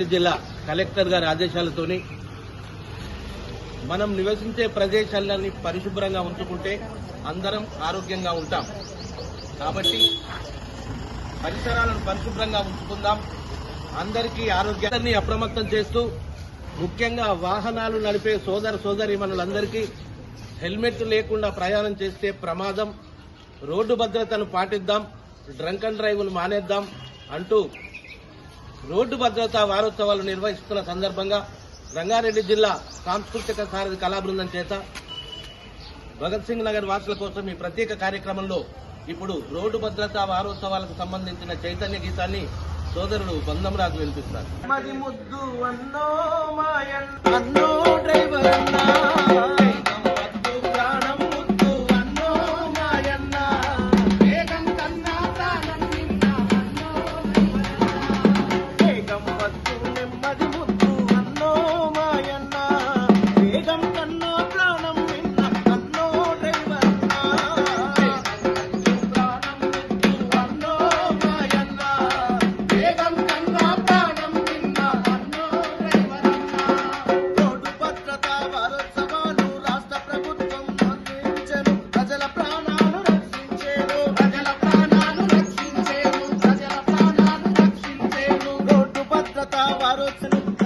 రంగారెడ్డి జిల్లా కలెక్టర్ గారి ఆదేశాలతోని మనం నివసించే ప్రదేశాలని పరిశుభ్రంగా ఉంచుకుంటే అందరం ఆరోగ్యంగా ఉంటాం. కాబట్టి పరిసరాలను పరిశుభ్రంగా ఉంచుకుందాం. అందరికీ ఆరోగ్యాన్ని అప్రమత్తం చేస్తూ ముఖ్యంగా వాహనాలు నడిపే సోదర సోదరి మనులందరికీ హెల్మెట్ లేకుండా ప్రయాణం చేస్తే ప్రమాదం. రోడ్డు భద్రతను పాటిద్దాం. డ్రంక్ అండ్ డ్రైవ్లు మానేద్దాం అంటూ రోడ్డు భద్రతా వారోత్సవాలు నిర్వహిస్తున్న సందర్భంగా రంగారెడ్డి జిల్లా సాంస్కృతిక సారథి కళాబృందం చేత భగత్ సింగ్ నగర్ వాసుల కోసం ఈ ప్రత్యేక కార్యక్రమంలో ఇప్పుడు రోడ్డు భద్రతా వారోత్సవాలకు సంబంధించిన చైతన్య గీతాన్ని సోదరుడు బంధంరాజు వినిపిస్తారు. భద్రతా